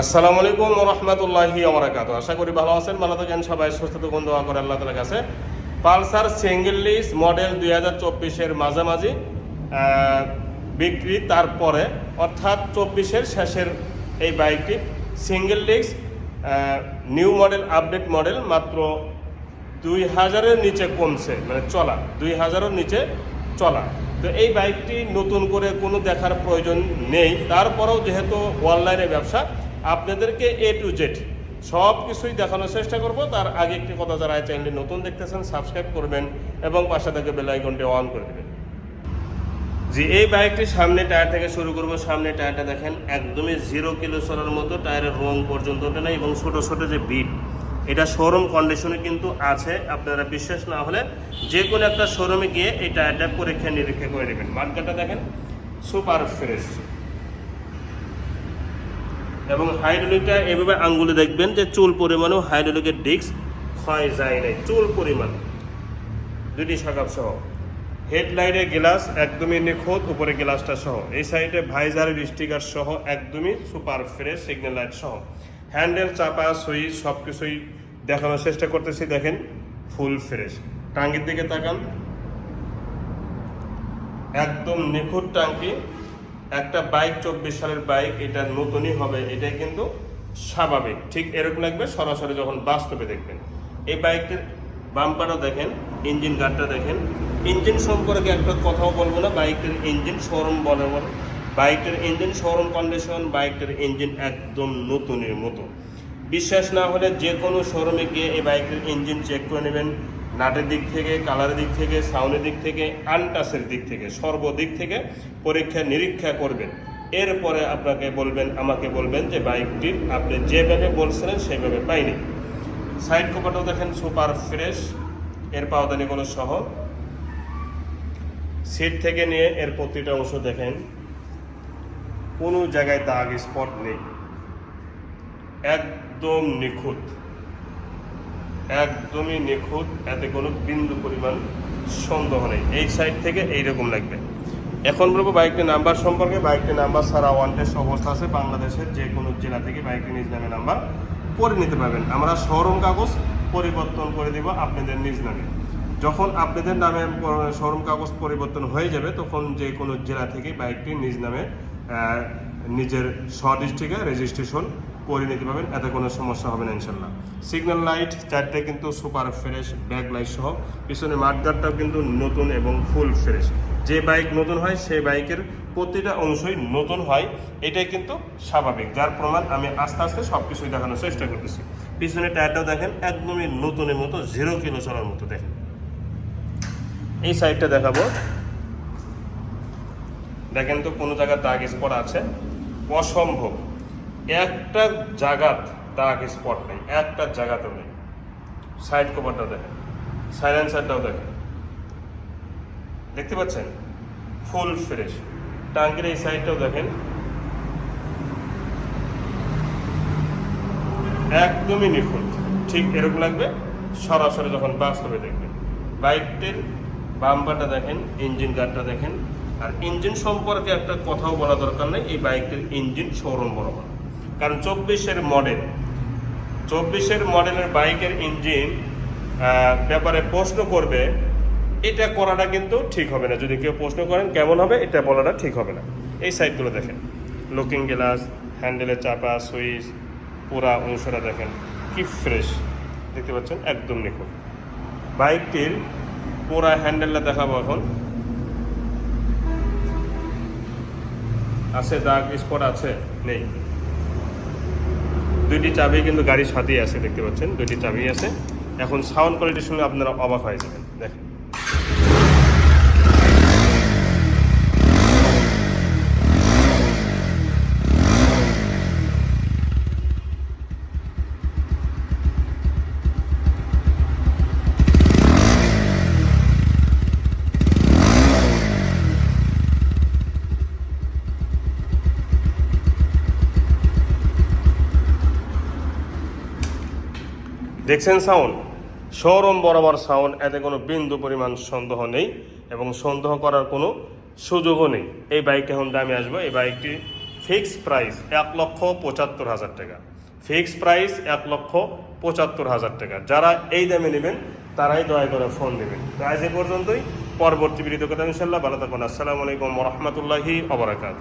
আসসালামু আলাইকুম রহমতুল্লাহি আমরাকাত আশা করি ভালো আছেন, ভালো থাকেন সবাই, সুস্থ থাকুন, দোয়া করে আল্লাহ তালার কাছে। পালসার সিঙ্গেল লিস মডেল দুই হাজার চব্বিশের মাঝামাঝি বিক্রি তারপরে, অর্থাৎ চব্বিশের শেষের এই বাইকটি। সিঙ্গেল লিক্স নিউ মডেল, আপডেট মডেল, মাত্র দুই হাজারের নিচে কমছে মানে চলা, দুই হাজারের নিচে চলা। তো এই বাইকটি নতুন করে কোনো দেখার প্রয়োজন নেই। তারপরেও যেহেতু অনলাইনে ব্যবসা আপনাদেরকে এ টু জেড সব কিছুই দেখানোর চেষ্টা করব। তার আগে একটি কথা যারা এই চ্যানেলটি নতুন দেখতেছেন সাবস্ক্রাইব করবেন এবং পাশে থেকে বেল আইকনটি অন করে দেবেন। জি, এই বাইকটির সামনে টায়ার থেকে শুরু করব। সামনে টায়ারটা দেখেন, একদমই জিরো কিলো চলার মতো। টায়ারের রং পর্যন্ত ওঠে না এবং ছোটো ছোটো যে বিট এটা শোরুম কন্ডিশনে কিন্তু আছে। আপনারা বিশ্বাস না হলে যে কোনো একটা শোরুমে গিয়ে এই টায়ারটা পরীক্ষা নিরীক্ষা করে নেবেন। মার্কেটটা দেখেন সুপার ফ্রেশ এবং হাইড্রোলিকটা এভাবে আঙ্গুলে দেখবেন যে চুল পরিমাণেও হাইড্রোলিকের ডিস্ক ক্ষয় যায় নাই, চুল পরিমাণ। দুটি শাখাপ সহ। হেডলাইটের গ্লাস একদমই নিখুঁত, উপরে গ্লাসটা সহ। এই সাইডে ভাইজারের স্টিকার সহ একদমই সুপার ফ্রেশ সিগন্যাল লাইট সহ। হ্যান্ডেল, চাপা সুইচ সব কিছুই দেখানোর চেষ্টা করতেছি, দেখেন, ফুল ফ্রেশ। টাঙ্গির দিকে তাকান। একদম নিখুঁত টাঙ্কি। একটা বাইক চব্বিশ সালের বাইক এটা নতুনই হবে, এটাই কিন্তু স্বাভাবিক। ঠিক এরকম লাগবে, সরাসরি যখন বাস্তবে দেখবেন। এই বাইকটির বাম্পারও দেখেন ইঞ্জিন গার্ডটা দেখেন। ইঞ্জিন সম্পর্কে একটা কথাও বলব না বাইকটির ইঞ্জিন শোরুম বলে বলে। বাইকটির ইঞ্জিন শোরুম কন্ডিশন বাইকটির ইঞ্জিন একদম নতুনের মতো। বিশ্বাস না হলে যে কোনো শোরুমে গিয়ে এই বাইকের ইঞ্জিন চেক করে নেবেন। নাটের দিক থেকে, কালারের দিক থেকে সাউন্ডের দিক থেকে আনটাসের দিক থেকে, সর্বদিক থেকে পরীক্ষা নিরীক্ষা করবেন। এরপরে আপনাকে বলবেন, আমাকে বলবেন যে বাইকটি আপনি যেভাবে বলছিলেন সেভাবে পাইনি। সাইড কভারটাও দেখেন সুপার ফ্রেশ, এর পাওদানিগুলো সহ। সিট থেকে নিয়ে এর প্রতিটা অংশ দেখেন, কোনো জায়গায় দাগ, স্পট নেই। একদম নিখুঁত। একদমই নিখুঁত, এতে কোনো বিন্দু পরিমাণ সন্দেহ নেই। এই সাইড থেকে এইরকম লাগবে। এখন বলব বাইকটির নাম্বার সম্পর্কে। বাইকটির নাম্বার সারা ওয়ান টেস্ট অবস্থা আছে। বাংলাদেশের যে কোনো জেলা থেকে বাইকটি নিজ নামে নাম্বার করে নিতে পারবেন। আমরা শোরুম কাগজ পরিবর্তন করে দিব আপনাদের নিজ নামে। যখন আপনাদের নামে শোরুম কাগজ পরিবর্তন হয়ে যাবে, তখন যে কোনো জেলা থেকে বাইকটি নিজ নামে নিজের স্ব ডিস্ট্রিক্টে রেজিস্ট্রেশন করে নিতে পারবেন, এতে কোনো সমস্যা হবে না ইনশাল্লাহ সিগন্যাল লাইট চারটে কিন্তু সুপার ফ্রেশ ব্যাক লাইট সহ পিছনে মাঠগার্ডটাও কিন্তু নতুন এবং ফুল ফ্রেশ যে বাইক নতুন হয় সেই বাইকের প্রতিটা অংশই নতুন হয়, এটাই কিন্তু স্বাভাবিক, যার প্রমাণ আমি আস্তে আস্তে সব কিছুই দেখানোর চেষ্টা করতেছি। পিছনে টায়ারটাও দেখেন, একদমই নতুনের মতো জিরো কিলো চলার মতো, দেখেন। এই সাইডটা দেখাবো। দেখেন তো, কোনো জায়গায় দাগ স্পট আছে। অসম্ভব। একটা জায়গাত দাগ স্পট নেই, একটা জায়গাতেও নেই। সাইড কভারটাও দেখেন সাইলেন্সারটাও দেখেন। দেখতে পাচ্ছেন? ফুল ফ্রেশ টাঙ্কির এই সাইডটাও দেখেন। একদমই নিখুঁত। ঠিক এরকম লাগবে, সরাসরি যখন বাস্তবে দেখবেন। বাইকটির বাম্পারটা দেখেন ইঞ্জিন গার্ডটা দেখেন। আর ইঞ্জিন সম্পর্কে একটা কথাও বলা দরকার নেই, এই বাইকটির ইঞ্জিন শোরুম বরাবর। কারণ চব্বিশের মডেল, চব্বিশের মডেলের বাইকের ইঞ্জিন ব্যাপারে প্রশ্ন করবে, এটা করাটা কিন্তু ঠিক হবে না। যদি কেউ প্রশ্ন করেন কেমন হবে, এটা বলাটা ঠিক হবে না। এই সাইডগুলো দেখেন। লুকিং গ্লাস হ্যান্ডেলের চাপা, সুইচ, পুরা অংশটা দেখেন। কি ফ্রেশ দেখতে পাচ্ছেন? একদম নিখুঁত। বাইকটির পুরা হ্যান্ডেলটা দেখাবো এখন। আছে দাগ স্পট আছে? নেই। দুইটি চাবি কিন্তু গাড়ির সাথেই আছে, দেখতে পাচ্ছেন? দুইটি চাবি আছে। এখন সাউন্ড কোয়ালিটির সঙ্গে আপনারা অবাক হয়ে যাবেন দেখেন দেখছেন সাউন্ড শোরুম বরাবর সাউন্ড এতে কোনো বিন্দু পরিমাণ সন্দেহ নেই এবং সন্দেহ করার কোনো সুযোগও নেই। এই বাইকটি এখন দামে আসব। এই বাইকটি ফিক্স প্রাইস এক লক্ষ পঁচাত্তর হাজার টাকা। ফিক্স প্রাইস এক লক্ষ পঁচাত্তর হাজার টাকা। যারা এই দামে নেবেন, তারাই দয়া করে ফোন দেবেন আজ এ পর্যন্তই। পরবর্তী ভিডিও কথা ইনশাল্লাহ ভালো থাকুন। আসসালামু আলাইকুম রহমতুল্লাহি অবরাকাত